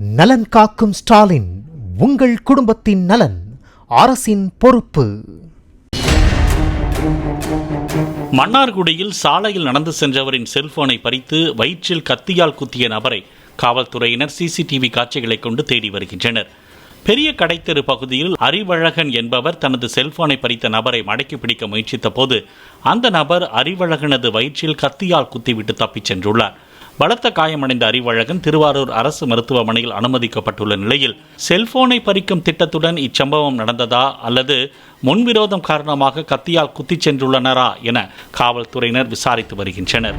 நலன் காக்கும் ஸ்டாலின் உங்கள் குடும்பத்தின் நலன் அரசின் பொறுப்பு. மன்னார்குடியில் சாலையில் நடந்து சென்றவரின் செல்போனை பறித்து வயிற்றில் கத்தியால் குத்திய நபரை காவல்துறையினர் சிசிடிவி காட்சிகளை கொண்டு தேடி வருகின்றனர். பெரிய கடைத்தெரு பகுதியில் அறிவழகன் என்பவர் தனது செல்போனை பறித்த நபரை மடக்கி பிடிக்க முயற்சித்த போது அந்த நபர் அறிவழகனது வயிற்றில் கத்தியால் குத்திவிட்டு தப்பிச் சென்றுள்ளார். பலத்த காயமடைந்த அறிவழகன் திருவாரூர் அரசு மருத்துவமனையில் அனுமதிக்கப்பட்டுள்ள நிலையில் செல்போனை பறிக்கும் திட்டத்துடன் இச்சம்பவம் நடந்ததா அல்லது முன்விரோதம் காரணமாக கத்தியால் குத்திச் சென்றுள்ளனரா என காவல்துறையினர் விசாரித்து வருகின்றனர்.